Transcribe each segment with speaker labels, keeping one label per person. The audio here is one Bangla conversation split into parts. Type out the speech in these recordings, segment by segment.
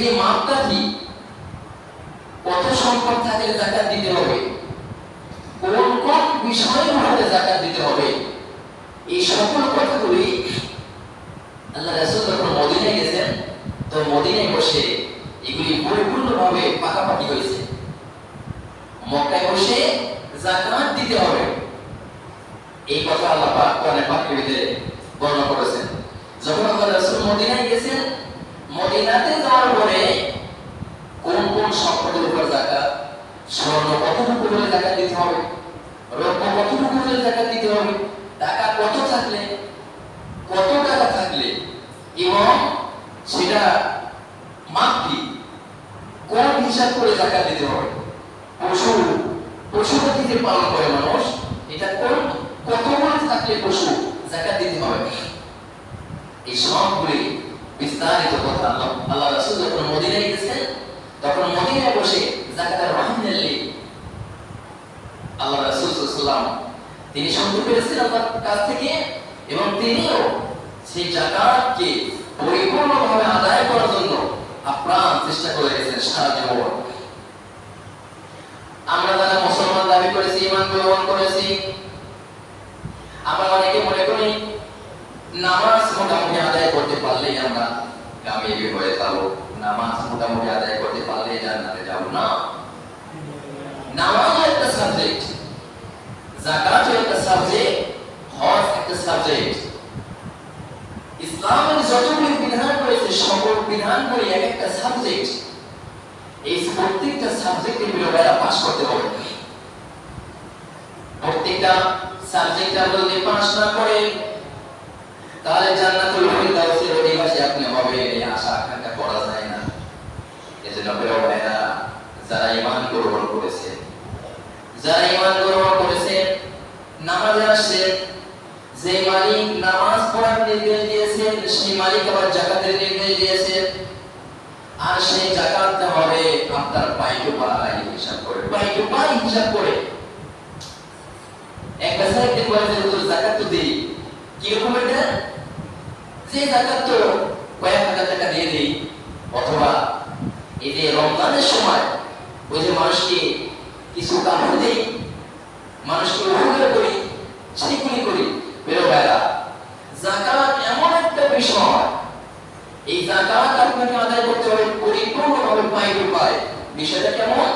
Speaker 1: যে মাপটা কত সম্পদ থাকলে যাকাত দিতে হবে। কোন কোন বিষয়ের উপরে যাকাত দিতে হবে, এই সকল কথাগুলি আল্লাহ রাসূল যখন মদিনায় গেছেন, তো মদিনায় বসে এগুলি পরিপূর্ণভাবে পাকাপাকি হয়েছে মক্কায় বসে জাকাত দিতে হবে। এই কথা আল্লাহ পাক কোরআনে পাকের বর্ণনা করেছেন। যখন আল্লাহ রাসূল মদিনায় মদিনাতে কোন কোন সম্পদের উপর স্বর্ণ কতটুকু হলে যাকাত দিতে হবে? রত্ন কতটুকু হলে দিতে হবে? টাকা কত থাকলে? কত টাকা থাকলে? এবং সেটা মাপ কি কোন হিসাব করে যাকাত দিতে হবে? পশু পশু পাখি যে পালন করে মানুষ, এটা কোন, কত থাকলে পশু যাকাত দিতে হবে? এই সবগুলি বিস্তারিত কথা। আল্লাহ আল্লাহ রাসূল যখন মদিনায় গেছেন, তখন মদিনায় বসে যাকাতের রহম নিলেন আল্লাহ রাসূল সাল্লাল্লাহু তিনি সংগ্রহ করেছিলেন আল্লাহর কাছ থেকে এবং তিনিও সেই জাকাতকে পরিপূর্ণভাবে আদায় করার জন্য আপ্রাণ চেষ্টা করে গেছেন সারা জীবন আমরা যারা মুসলমান দাবি করেছি ইমান গ্রহণ করেছি আমরা অনেকে মনে করি নামাজ মোটামুটি আদায় করতে পারলেই আমরা কামিয়াবি হয়ে যাব নামাজ মোটামুটি আদায় করতে পারলেই জান্নাতে যাব না নামাজ একটা সাবজেক্ট জাকাত একটা সাবজেক্ট হজ একটা সাবজেক্ট ইসলামের যতগুলি বিধান রয়েছে সকল বিধানগুলি এক একটা সাবজেক্ট এই প্রত্যেকটা সাবজেক্টের বিরোধীরা পাস করতে হবে প্রত্যেকটা সাবজেক্ট করে তাহলে জান্নাতুল অধিবাসী আপনি হবে এই আশা আকাঙ্ক্ষা করা যায় না এজন্য প্রিয় ভাইরা যারা ঈমান গ্রহণ করেছে যারা ঈমান গ্রহণ করেছে নামাজে আসছেন যে মালিক নামাজ পড়ার নির্দেশ দিয়েছেন সেই মালিক আবার জাকাতের নির্দেশ দিয়েছেন আর সেই জাকাতটা হবে আপনার পাই পাই হিসাব করে পাই পাই হিসাব করে এক বেসা একদিন বলে যে জাকাত তো দিই কীরকম এটা যে জাকাত তো কয়েক হাজার টাকা দিয়ে দিই, অথবা যে রমজানের সময় ওই যে মানুষকে কিছু কাপড় দেই, মানুষকে উপকার করি সেইগুলি করি বেরো ভাইরা জাকাত এমন একটা বিষয়। এই জাকাত আপনাকে আদায় করতে হবে, পরিপূর্ণভাবে পাই টু বিষয়টা কেমন?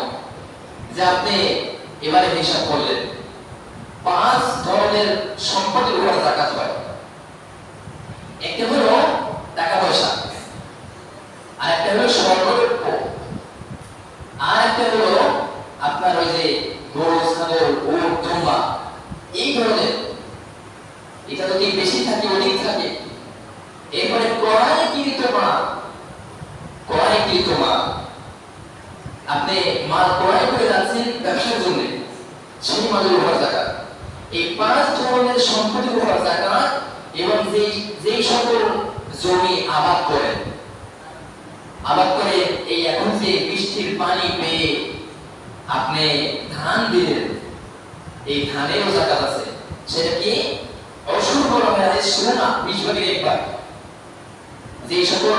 Speaker 1: যে আপনি এবারে হিসাব করলেন, পাঁচ ধরনের সম্পদের উপর জাকাত হয় একটা হলো টাকা পয়সা আর একটা হলো স্বর্ণরৌপ্য আর একটা হলো আপনার ওই যে গরু ছাগল উট দুম্বা এই ধরনের এটা যদি বেশি থাকে অধিক থাকে এরপরে ক্রয় কৃত মাল ক্রয় কৃত মাল আপনি মাল ক্রয় করে যাচ্ছেন ব্যবসার জন্য। সেই মালের উপর জাকাত। এই পাঁচ ধরনের সম্পত্তির উপর জাকাত এবং যেই যেই সকল জমি আবাদ করেন। আবাদ করে এই এখন যে বৃষ্টির পানি পেয়ে আপনি ধান দিলেন, এই ধানেরও জাকাত আছে। সেটা কি? অসুর বলা হয় আজ না? বিশ ভাগের এক যে সকল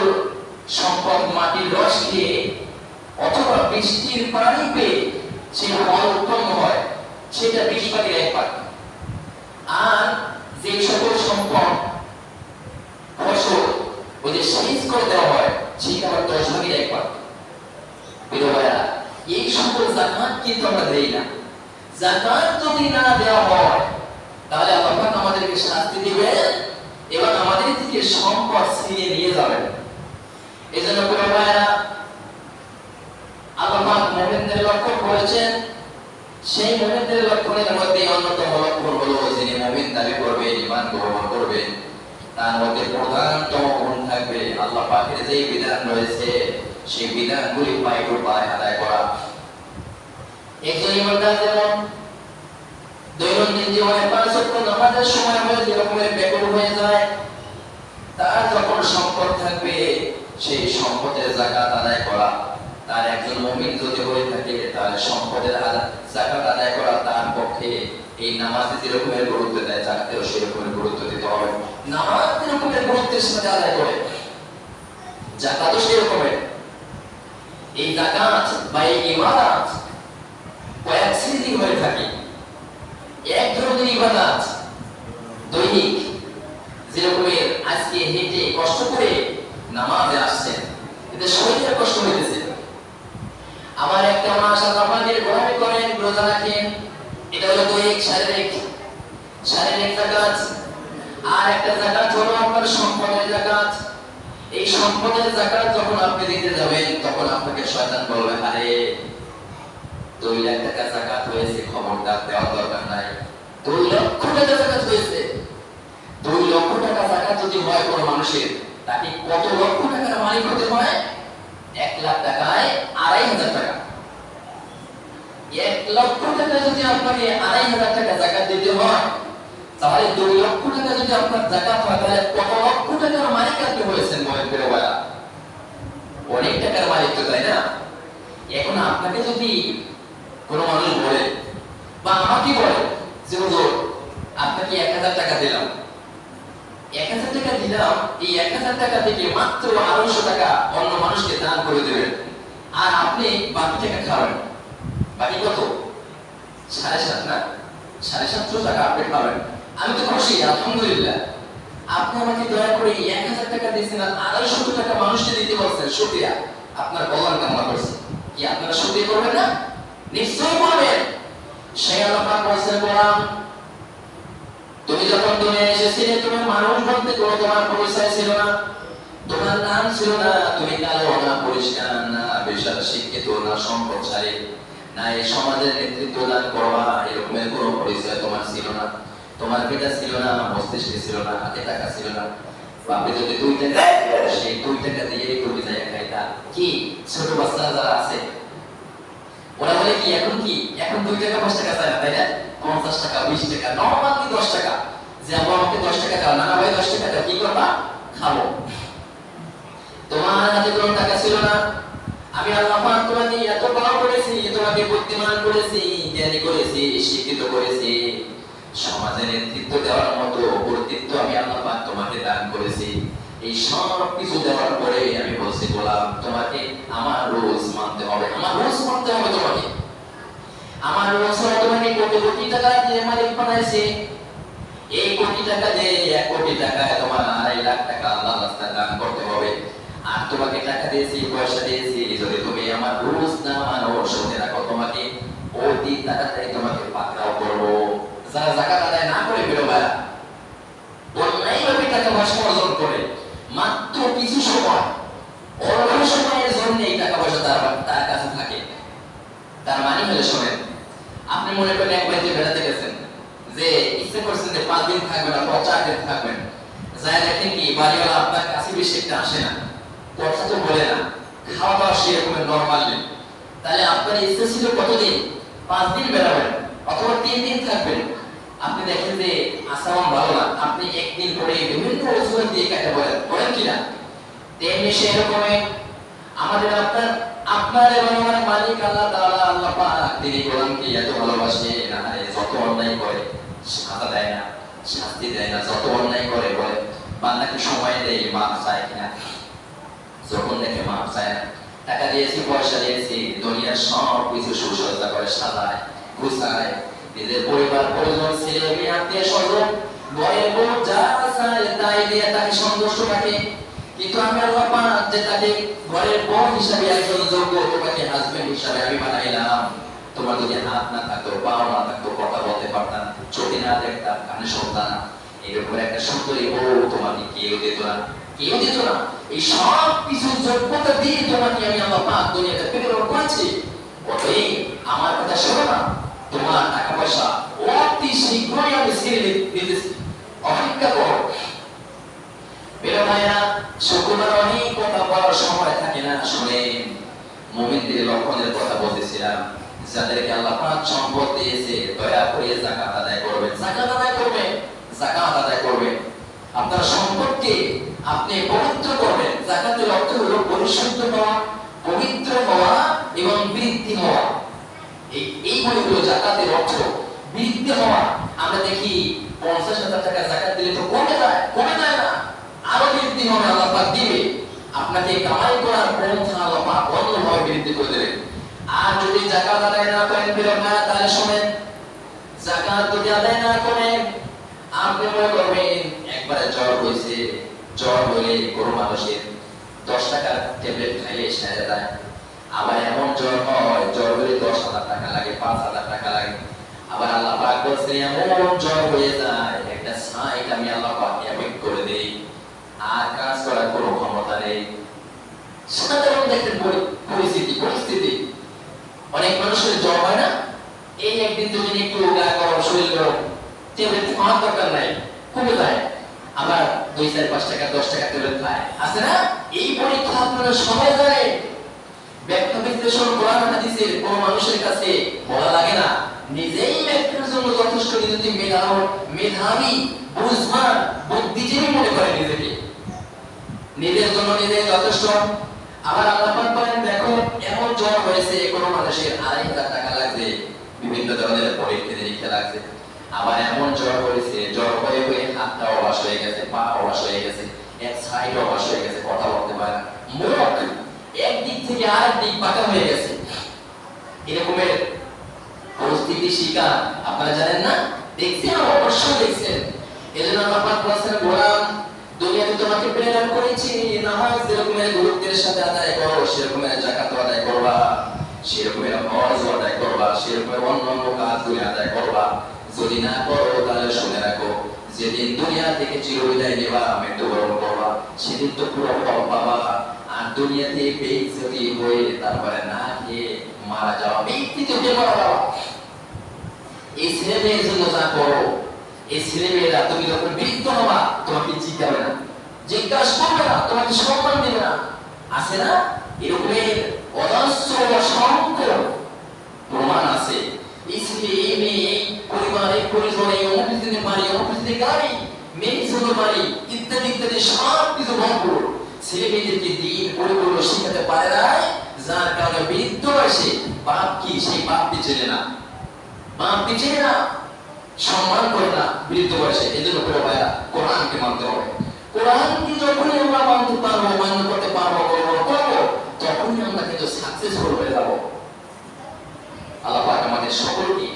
Speaker 1: সম্পদ মাটির রস খেয়ে অথবা বৃষ্টির পানি পেয়ে সে ফল উৎপন্ন হয়, সেটা ভাগের এক ভাগ আর যে সকল সম্পদ, ফসল করে দেওয়া হয়, সেটা আবার দশ ভাগের এক এই সকল জাকাত কিন্তু আমরা দেই না। জাকাত যদি না দেওয়া হয়, তাহলে আল্লাহ আমাদেরকে শাস্তি দিবেন এবং আমাদের থেকে সম্পদ ছিনিয়ে নিয়ে যাবেন। এই জন্য কোনো ভাইরা আল্লাহ পাক মুমিনদের লক্ষ্য করেছেন, সেই মুমিনদের লক্ষণের মধ্যে অন্যতম লক্ষণ হলো যিনি মুমিন দাবি করবে, ঈমান গ্রহণ করবে। তার মধ্যে প্রধানতম গুণ থাকবে আল্লাহ পাকের যে বিধান রয়েছে, সেই বিধানগুলি টু পাই আদায় করা। একজন ইমানদার যেমন দৈনন্দিন জীবনে পাঁচ নামাজের সময় হয়ে যে রকমের ব্যাকুল হয়ে যায়, তার যখন সম্পদ থাকবে, সেই সম্পদের জাকাত আদায় করা। তার একজন মমিন যদি হয়ে থাকে তাহলে সম্পদের জাকাত আদায় করা তার পক্ষে এই নামাজে যেরকমের গুরুত্ব দেয় জাকাতেও সেরকমের গুরুত্ব দিতে হবে। নামাজ যেরকমের গুরুত্বের সাথে আদায় করে জাকাতও সেরকমের। এই জাকাত বা এই ইবাদত কয়েক শ্রেণি হয়ে থাকে। এক ধরনের ইবাদত দৈনিক, যেরকমের আজকে হেঁটে কষ্ট করে নামাজে আসছেন। এতে শরীরের কষ্ট হইতেছে। আমার একটা মাস আল্লাহ পাকের গোলামি করেন, রোজা রাখেন। এটা হলো দৈহিক শারীরিক। শারীরিক জাকাত। আর একটা জাকাত হলো আপনার সম্পদের জাকাত। এই সম্পদের জাকাত যখন আপনি দিতে যাবেন, তখন আপনাকে শয়তান বলবে, আরে, দুই লাখ টাকা জাকাত হয়েছে, খবরদার, দেওয়ার দরকার নাই। দুই লক্ষ টাকা জাকাত হয়েছে। দুই লক্ষ টাকা জাকাত যদি হয় কোনো মানুষের, তাকে কত লক্ষ টাকার মালিক হতে হয়? এক লাখ টাকায় আড়াই হাজার টাকা। এক লক্ষ টাকা যদি আপনাকে আড়াই হাজার টাকা জাকাত দিতে হয়, তাহলে দুই লক্ষ টাকা যদি আপনার জাকাত হয়, তাহলে কত লক্ষ টাকার মালিক আপনি হয়েছেন বলা অনেক টাকার মালিক তো, তাই না? এখন আপনাকে যদি কোনো মানুষ বলে, বা আমাকে বলে যে, হুজুর, আপনাকে এক হাজার টাকা দিলাম। দিলাম। এই এক হাজার টাকা থেকে মাত্র আড়াইশো টাকা অন্য মানুষকে দান করে দেবেন। আর আপনি বাকি টাকা খাবেন। বাকি কত? সাড়ে সাত না? সাড়ে সাতশো টাকা আপনি খাবেন। আমি তো খুশি, আলহামদুলিল্লাহ। আপনি আমাকে দয়া করে এক হাজার টাকা দিয়েছেন আর আড়াইশো টাকা মানুষকে দিতে বলছেন। শুক্রিয়া। আপনার কল্যাণ কামনা করছি। কি আপনারা শুক্রিয়া করবেন না? নিশ্চয়ই করবেন সেই আল্লাহ বলছেন বললাম তুমি যখন দুনিয়া এসেছিলে, তুমি মানুষ বলতে কোনো তোমার পরিচয় ছিল না। তোমার নাম ছিল না, তুমি কালো না, পরিষ্কার না, বিশাল, শিক্ষিত না, সম্পদশালী না। এই সমাজের নেতৃত্ব দান করবা, এরকমের কোনো পরিচয় তোমার ছিল না। তোমার পিতা ছিল না মস্তিষ্কে ছিল না, হাতে টাকা ছিল না। বাপে যদি দুই টাকা সেই দুই টাকা দিয়ে তুমি যাই খাইতা। কি? ছোট বাচ্চারা যারা আছে, ওরা বলে কি, এখন কি? এখন দুই টাকা পাঁচ টাকা চায় না, তাই না? পঞ্চাশ টাকা, বিশ টাকা, নর্মাল কি দশ টাকা। যে আব্বু, আমাকে দশ টাকা দাও। না না ভাই, দশ টাকা দাও। কি করবা? খাব। তোমার হাতে কোনো টাকা ছিল না। আমি আল্লাহ তোমাকে এত বড় করেছি, তোমাকে বুদ্ধিমান করেছি, জ্ঞানী করেছি, শিক্ষিত করেছি। সমাজের নেতৃত্ব দেওয়ার মতো কর্তৃত্ব আমি আল্লাহ তোমাকে দান করেছি। এই সব কিছু দেওয়ার পরে আমি বলছি, গোলাম, তোমাকে আমার রোজ মানতে হবে। আমার রোজ মানতে হবে তোমাকে। আমার রোজ তোমাকে কোটি কোটি টাকা যে মালিক বানাইছে। এই কোটি টাকা যে এক কোটি টাকায় তোমার আড়াই লাখ টাকা আল্লাহ রাস্তায় দান করতে হবে। আর তোমাকে টাকা দিয়েছি, পয়সা দিয়েছি, যদি তুমি আমার রুলস না মানো শুনে রাখো তোমাকে। অতি তাড়াতাড়ি তোমাকে পাকড়াও করব। যারা জাকাত আদায় না করে বেরো ভাইয়া অন্যায়ভাবে টাকা পয়সা অর্জন করে। মাত্র কিছু সময়, অল্প সময়ের জন্য এই টাকা পয়সা তার তার কাছে থাকে। তার মানে হলে শোনেন, আপনি মনে করেন এক বাড়িতে বেড়াতে গেছেন যে ইচ্ছে করছেন যে পাঁচ দিন থাকবেন অথবা চার দিন থাকবেন যাই দেখেন কি, বাড়িওয়ালা আপনার কাছে বেশি একটা আসে না। কথা তো বলে না খাওয়া দাওয়া সেরকম নর্মালি তাহলে আপনার ইচ্ছে ছিল কতদিন? পাঁচ দিন বেড়াবেন, অথবা তিন দিন থাকবেন। আপনি দেখেন যে আসাম ভালো না, আপনি একদিন পরে বিভিন্ন অজুহাত দিয়ে কাটে বলেন বলেন কিনা তেমনি সেরকমই আমাদের আপনার আপনার এবং আমার মালিক আল্লাহ তাআলা, আল্লাহ পাক তিনি গোলামকে এত ভালোবাসে, না যত অন্যায় করে সাজা দেয় না। শাস্তি দেয় না, যত অন্যায় করে বলে বান্দাকে সময় দেয় মাপ চায় কিনা। যখন দেখে মাপ চায় না। টাকা দিয়েছি, পয়সা দিয়েছি, দুনিয়ার সব কিছু সুসজ্জা করে সাজায়, গুছায়। নিজের পরিবার, পরিজন, ছেলে, মেয়ে, আত্মীয় স্বজন যা চায় তাই দিয়ে তাকে সন্তুষ্ট কিন্তু আমি যে তাকে ঘরের বউ হিসাবে একজন যোগ্য তোমাকে হাজবেন্ড হিসাবে আমি বানাইলাম। তোমার যদি হাত না থাকতো, পাও না থাকতো, কথা বলতে পারতাম, চোখে না দেখতাম, কানে শুনতাম না। এরকম একটা সুন্দরী বউ তোমাকে কেউ দিত না। কেউ দিত না। এই সব কিছু যোগ্যতা দিয়ে তোমাকে আমি আল্লাহ পাক দুনিয়াতে প্রেরণ করেছি। অতএব আমার কথা শোনো না। তোমার টাকা পয়সা অতি শীঘ্রই আমি ছেড়ে দিতেছি অপেক্ষা করো। প্রিয় ভাইরা শুক্রবার অনেক কথা বলার সময় থাকে না। শুনে মুমিনদের লক্ষণের কথা বলতেছিলাম। যাদেরকে আল্লাহ পাক সম্পদ দিয়েছে, দয়া করে জাকাত আদায় করবেন। জাকাত আদায় করবেন? জাকাত আদায় করবেন। আপনার সম্পদকে আপনি পবিত্র করবেন। জাকাতের অর্থ হলো পরিশুদ্ধ হওয়া, পবিত্র হওয়া এবং বৃদ্ধি হওয়া। এই এই হলো জাকাতের অর্থ বৃদ্ধি হওয়া। আমরা দেখি পঞ্চাশ হাজার টাকা জাকাত দিলে তো কমে যায় কমে যায় না। আরও বৃদ্ধি হবে আল্লাহ পাক দিবে। আপনাকে কামাই করার পন্থা আল্লাহ পাক অন্যভাবে বৃদ্ধি করে দেবেন আর যদি জাকাত আদায় না করেন বিরোধ না, তাহলে শোনেন জাকাত যদি আদায় না করেন, আপনি মনে করবেন, একবারে জ্বর হয়েছে, জ্বর হলে কোনো মানুষের দশ ট্যাবলেট আবার এমন জ্বর হয়, জ্বর হলে দশ হাজার টাকা লাগে, পাঁচ হাজার টাকা লাগে। আবার আল্লাহ পাক বলছে এমন জ্বর হয়ে যায়, একটা সাইট আমি আল্লাহ পাক এফেক্ট করে দেই, আর কাজ করার কোনো ক্ষমতা নেই। সাধারণ দেখেন পরিস্থিতি পরিস্থিতি। অনেক মানুষের জ্বর হয় না? এই একদিন দুদিন একটু গা গরম, শরীর গরম দরকার নাই দুই চার পাঁচ টাকা, দশ টাকা আছে না? এই পরীক্ষা বিশ্লেষণ হাদিসের কোন মানুষের কাছে বলা লাগে না। নিজেই ব্যাখ্যার জন্য যথেষ্ট নিজেকে মেধাও মেধাবী বুঝবান বুদ্ধিজীবী মনে করে নিজেকে। নিজের জন্য নিজে যথেষ্ট। আবার আল্লাহ বলেন, দেখো এমন জ্বর হয়েছে কোন মানুষের আড়াই হাজার টাকা লাগবে। বিভিন্ন ধরনের পরীক্ষা নিরীক্ষা লাগছে। আবার এমন জ্বর হয়েছে, জ্বর হয়ে হয়ে হাতটা অবাস হয়ে গেছে পা অবাস হয়ে গেছে, এক সাইড অবাস হয়ে গেছে, কথা বলতে পারে না। থেকে দিক বাঁকা হয়ে গেছে। এরকমের পরিস্থিতি শিকার আপনারা জানেন না? দেখছেন অবশ্যই দেখছেন। এজন্য পাক গোলাম, দুনিয়াতে তোমাকে প্রেরণ করেছি, নামাজ যেরকমের গুরুত্বের সাথে আদায় করো, সেরকমের জাকাত আদায় করবা। সেরকমের হজ আদায় করবা সেরকমের অন্যান্য কাজগুলি আদায় করবা। যদি না করো, তাহলে শুনে রাখো, যেদিন দুনিয়া থেকে চিরবিদায় নেবা, মৃত্যুবরণ করবা, সেদিন তো পুরো ফল পাবা। আর দুনিয়াতে বেইজ্জতি হয়ে তারপরে না খেয়ে মারা যাওয়া ব্যক্তিতে মারা যাওয়া। এই ছেলে মেয়ের জন্য যা করো, এই ছেলে মেয়েরা, তুমি যখন বৃদ্ধ হবা, তোমাকে জিজ্ঞাবে না, জিজ্ঞাসা করবে না, তোমাকে সম্মান দেবে না। আছে না? এরকমের অজস্র যার কারণে বৃদ্ধ বাপ কি সেই বাপকে চেনে না বাপ পিছিয়ে না সম্মান করে না বৃদ্ধ বয়সে এই জন্য কোরআনকে মানতে হবে। কোরআনকে যখনই আমরা মানতে পারব মান্য করতে পারব সাকসেসফুল হয়ে যাব। আল্লাহ আমাদের সকলকে